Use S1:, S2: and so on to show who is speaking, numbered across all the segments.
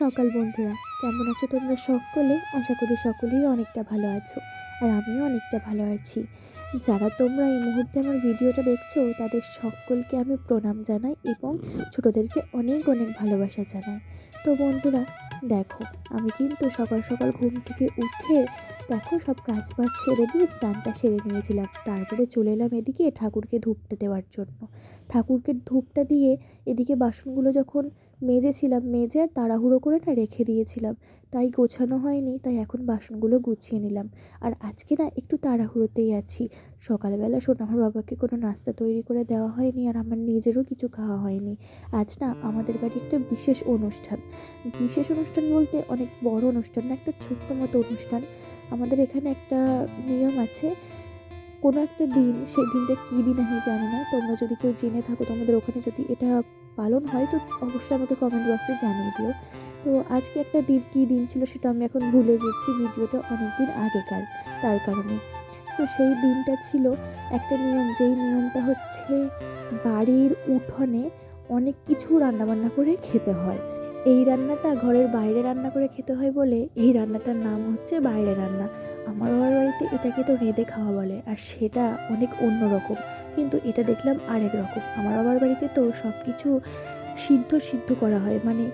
S1: সকাল, বন্ধুরা। কেমন আছো তোমরা সকলে? আশা করি সকলেই অনেকটা ভালো আছো, আর আমিও অনেকটা ভালো আছি। যারা তোমরা এই মুহূর্তে আমার ভিডিওটা দেখছ, তাদের সকলকে আমি প্রণাম জানাই এবং ছোটোদেরকে অনেক অনেক ভালোবাসা জানাই। তো বন্ধুরা, দেখো, আমি কিন্তু সকাল সকাল ঘুম থেকে উঠে, দেখো, সব কাজ বাজ সেরে দিয়ে স্নানটা সেরে নিয়েছিলাম। তারপরে চলে এলাম এদিকে ঠাকুরকে ধূপটা দেওয়ার জন্য। ঠাকুরকে ধূপটা দিয়ে এদিকে বাসনগুলো যখন মেজেছিলাম মেজে আর তাড়াহুড়ো করে না রেখে দিয়েছিলাম। তাই গোছানো হয়নি, তাই এখন বাসনগুলো গুছিয়ে নিলাম। আর আজকে না একটু তাড়াহুড়োতেই আছি। সকালবেলা শোন আমার বাবাকে কোনো নাস্তা তৈরি করে দেওয়া হয়নি আর আমার নিজেরও কিছু খাওয়া হয়নি। আজ না আমাদের বাড়ি একটা বিশেষ অনুষ্ঠান। বিশেষ অনুষ্ঠান বলতে অনেক বড় অনুষ্ঠান না, একটা ছোট্ট মতো অনুষ্ঠান। আমাদের এখানে একটা নিয়ম আছে, কোনো একটা দিন সেই দিনটা কী দিন আমি জানি না। তোমরা যদি কেউ জেনে থাকো, তোমাদের ওখানে যদি এটা পালন হয়, তো অবশ্যই আমাকে কমেন্ট বক্সে জানিয়ে দিও। তো আজকে একটা দিন কী দিন ছিল সেটা আমি এখন ভুলে গেছি, ভিডিওটা অনেক দিন আগেকার, তার কারণে। তো সেই দিনটা ছিল একটা নিয়ম, যেই নিয়মটা হচ্ছে বাড়ির উঠোনে অনেক কিছু রান্নাবান্না করে খেতে হয়। এই রান্নাটা ঘরের বাইরে রান্না করে খেতে হয় বলে এই রান্নাটার নাম হচ্ছে বাইরে রান্না। আমার বাবার বাড়িতে এটাকে তো রেঁধে খাওয়া বলে, আর সেটা অনেক অন্যরকম। কিন্তু এটা দেখলাম আরেক রকম। আমার বাবার বাড়িতে তো সব কিছু সিদ্ধ সিদ্ধ করা হয়। মানে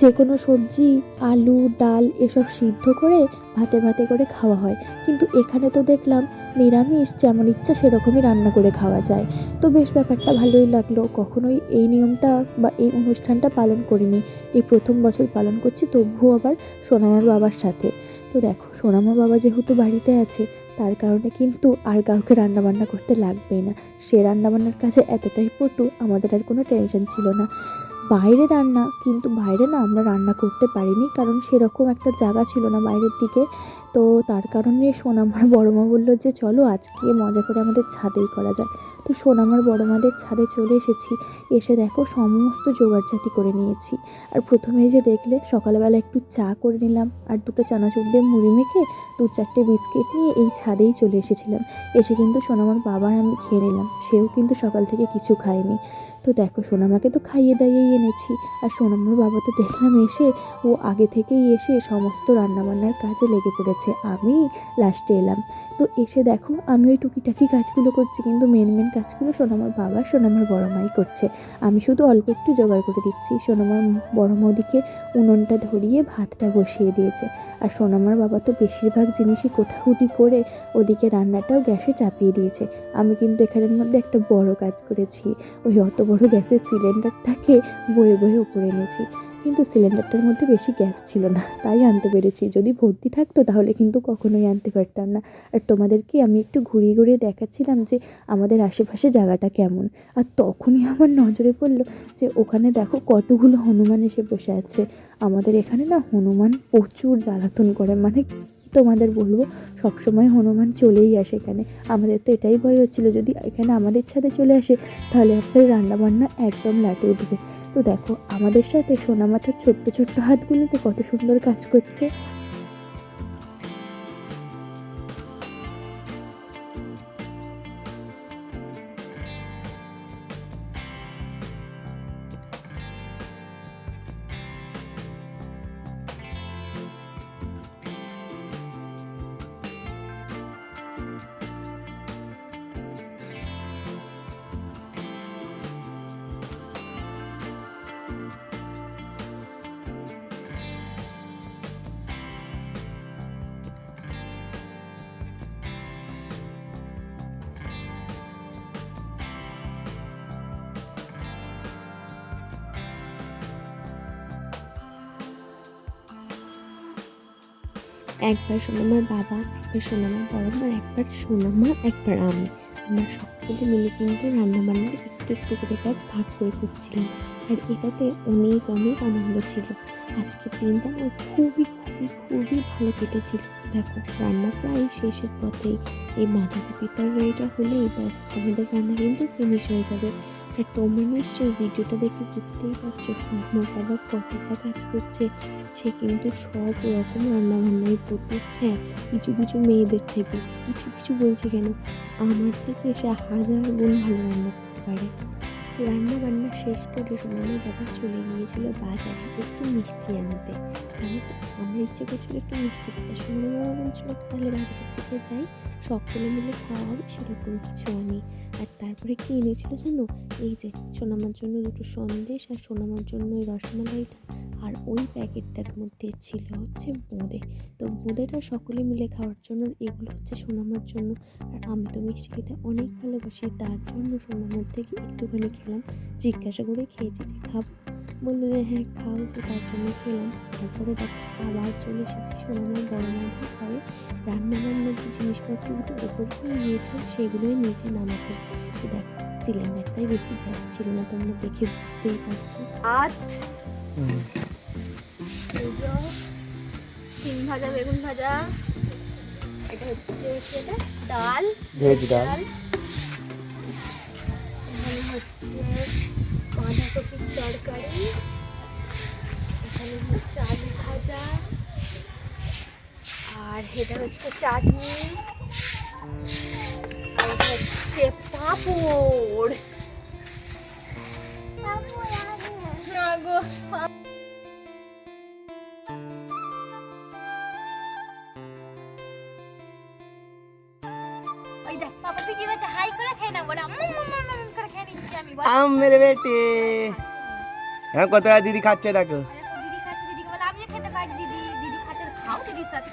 S1: যে কোনো সবজি, আলু, ডাল এসব সিদ্ধ করে ভাতে ভাতে করে খাওয়া হয়। কিন্তু এখানে তো দেখলাম নিরামিষ যেমন ইচ্ছা সেরকমই রান্না করে খাওয়া যায়। তো বেশ ব্যাপারটা ভালোই লাগল। কখনোই এই নিয়মটা বা এই অনুষ্ঠানটা পালন করিনি। এই প্রথম বছর পালন করছি, তবুও আবার সোনামার বাবার সাথে। তো দেখো, সোনামার বাবা যেহেতু বাড়িতে আছে তার কারণে কিন্তু আর কাউকে রান্নাবান্না করতে লাগবেই না। সে রান্নাবান্নার কাছে এতটাই পটু, আমাদের আর কোনো টেনশন ছিল না। বাইরে রান্না, কিন্তু বাইরে না আমরা রান্না করতে পারিনি, কারণ সেরকম একটা জায়গা ছিল না বাইরের দিকে। তো তার কারণে সোনামার বড় মা বলল যে, চলো আজকে মজা করে আমাদের ছাদেই করা যায় তো সোনামার বড় মাদের ছাদে চলে এসেছি। এসে দেখো সমস্ত জোগাড়জাতি করে নিয়েছি। আর প্রথমেই যে দেখলে, সকালবেলা একটু চা করে নিলাম। আর দুটো চানাচুর দিয়ে মুড়ি মেখে দু চারটে বিস্কিট নিয়ে এই ছাদেই চলে এসেছিলাম। এসে কিন্তু সোনামার বাবার আমি খেয়ে নিলাম। সেও কিন্তু সকাল থেকে কিছু খায়নি। তো দেখো, সোনামাকে তো খাইয়ে দাইয়েই এনেছি। আর সোনামার বাবা তো দেখলাম এসে, ও আগে থেকেই এসে সমস্ত রান্নাবান্নার কাজে লেগে পড়েছে। আমি লাস্টে এলাম। তো এসে দেখো, আমি ওই টুকিটাকি কাজগুলো করছি, কিন্তু মেন মেন কাজগুলো সোনামার বাবা সোনামার বড় মাই করছে। আমি শুধু অল্প একটু জোগাড় করে দিচ্ছি। সোনামার বড় মৌদিকে উনুনটা ধরিয়ে ভাতটা বসিয়ে দিয়েছে। আর সোনামার বাবা তো বেশিরভাগ জিনিসই কোটাকুটি করে ওদিকে রান্নাটাও গ্যাসে চাপিয়ে দিয়েছে। আমি কিন্তু এখানের মধ্যে একটা বড় কাজ করেছি। ওই অত বড় গ্যাসের সিলিন্ডারটাকে বয়ে বয়ে উপরে এনেছি। কিন্তু সিলিন্ডারটার মধ্যে বেশি গ্যাস ছিল না, তাই আনতে পেরেছি। যদি ভর্তি থাকতো তাহলে কিন্তু কখনোই আনতে পারতাম না। আর তোমাদেরকে আমি একটু ঘুরিয়ে ঘুরিয়ে দেখাচ্ছিলাম যে আমাদের আশেপাশে জায়গাটা কেমন। আর তখনই আমার নজরে পড়ল যে ওখানে দেখো কতগুলো হনুমান এসে বসে আছে। আমাদের এখানে না হনুমান প্রচুর জ্বালাতন করে। মানে তোমাদের বলব? সবসময় হনুমান চলেই আসে এখানে। আমাদের তো এটাই ভয় হচ্ছিল, যদি এখানে আমাদের ছাদে চলে আসে, তাহলে আপনার রান্নাবান্না একদম লাটে উঠবে। তো দেখো আমাদের সাথে সোনামাথার ছোট্ট ছোট্ট হাতগুলোতে কত সুন্দর কাজ করছে।
S2: একবার সোনামার বাবা, একবার সোনামার বড় মা, একবার সোনামা, একবার আমি। আমরা সকলে মিলে কিন্তু রান্নাবান্নার একটু একটু করে কাজ ভাগ করে করছিলাম। আর এটাতে অনেক অনেক আনন্দ ছিল। আজকের দিনটা আমার খুবই খুবই খুবই ভালো কেটেছিল। দেখো, রান্না প্রায় শেষের পথেই। এই বাঁধাকপির তরকারিটা হলেই ব্যাস, আমাদের রান্না কিন্তু ফিনিশ হয়ে যাবে। আর তোমরা নিশ্চয়ই ভিডিওটা দেখে বুঝতেই পারছ আমার বাবা কতটা কাজ করছে। সে কিন্তু সব রকম রান্না বান্নাই পটু হ্যাঁ কিছু কিছু মেয়েদের থেকে, কিছু কিছু বলছে কেন? আমার থেকে সে হাজার গুণ ভালো রান্না করতে পারে। রান্না বান্না শেষ করে সোনামার বাবা চলে গিয়েছিল বাজারে একটু মিষ্টি আনতে। জানো তো, আমার ইচ্ছে করছিল একটু মিষ্টি খেতে। সোনামার বাবা বলছিল, তাহলে বাজারের দিকে যাই, সকলে মিলে খাওয়া হবে, সেরকম কিছু আনি। আর তারপরে কি এনেছিল জানো? এই যে সোনামার জন্য দুটো সন্দেশ আর সোনামার জন্য ওই রসমালাইটা। আর ওই প্যাকেটটার মধ্যে ছিল হচ্ছে বোঁদে। তো বোঁদেটা সকলে মিলে খাওয়ার জন্য এগুলো হচ্ছে সোনামার জন্য। আর আমি তো মিষ্টি খেতে অনেক ভালোবাসি, তার জন্য সোনামার থেকে একটুখানি খেলাম। জিজ্ঞাসা করে খেয়েছি যে খাব বলল যে হ্যাঁ খাও তো তার জন্য খেলাম। তারপরে দেখো আবার চলে এসেছি সোনামার বড় মাদের ঘরে। রান্না বান্নার যে জিনিসপত্রগুলো ওপর দিয়ে নিয়েছিলাম সেগুলোই নিচে নামাতে। তো দেখো সিলিন্ডারটাই বেশি গ্যাস ছিল না তোমরা দেখে বুঝতেই পারছ।
S3: আর সিম ভাজা বেগুন ভাজা এটা হচ্ছে এটা? ডাল।
S4: ভেজ ডাল।
S3: বাঁধাকপির তরকারি, এখানে হচ্ছে আলু ভাজা, আর এটা হচ্ছে চাটনি, আর হচ্ছে পাঁপড়। গো ওই দেখ পাপা কি করছে হাই করে খেয়ে না আমি
S4: মেরে বেটে। হ্যাঁ কত দিদি খাচ্ছে দেখো।
S3: দিদি খাচ্ছে দিদি বলে আমিও খেতে পারি। দিদি দিদি খাচ্ছে খাও দিদির সাথে।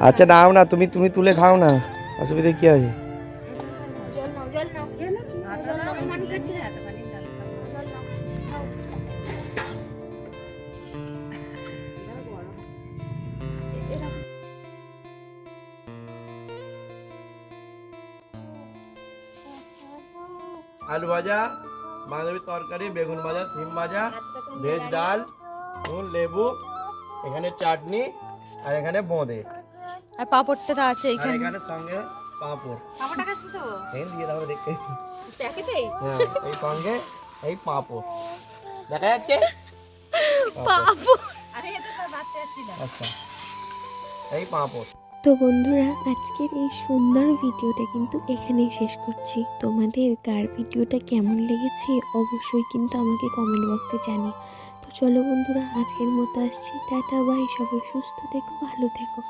S4: আচ্ছা নাও না তুমি তুমি তুলে খাও না। অসুবিধা কি আছে? আলু ভাজা বাঁধাকপির তরকারি বেগুন ভাজা সিম ভাজা ভেজ ডাল নুন লেবু এখানে চাটনি আর এখানে বোঁদে।
S3: আর পাপড়টা তো আছে
S4: আর এখানে। সঙ্গে পাঁপড়।
S3: পাপড়টা কাছে তো
S4: এই দিয়ে দাও দেখতে।
S3: প্যাকেটেই?
S4: হ্যাঁ এই সঙ্গে এই পাঁপড়। দেখা যাচ্ছে?
S3: পাপড়। আরে এটা তো বাচ্চা ছিল
S4: আচ্ছা। এই পাঁপড়।
S2: তো বন্ধুরা আজকের এই সুন্দর ভিডিওটা কিন্তু এখানেই শেষ করছি। তোমাদের কার ভিডিওটা কেমন লেগেছে অবশ্যই কিন্তু আমাকে কমেন্ট বক্সে জানিয়ে তো চলো বন্ধুরা আজকের মতো আসছি। Tata bye. সবাই সুস্থ থেকো ভালো থেকো।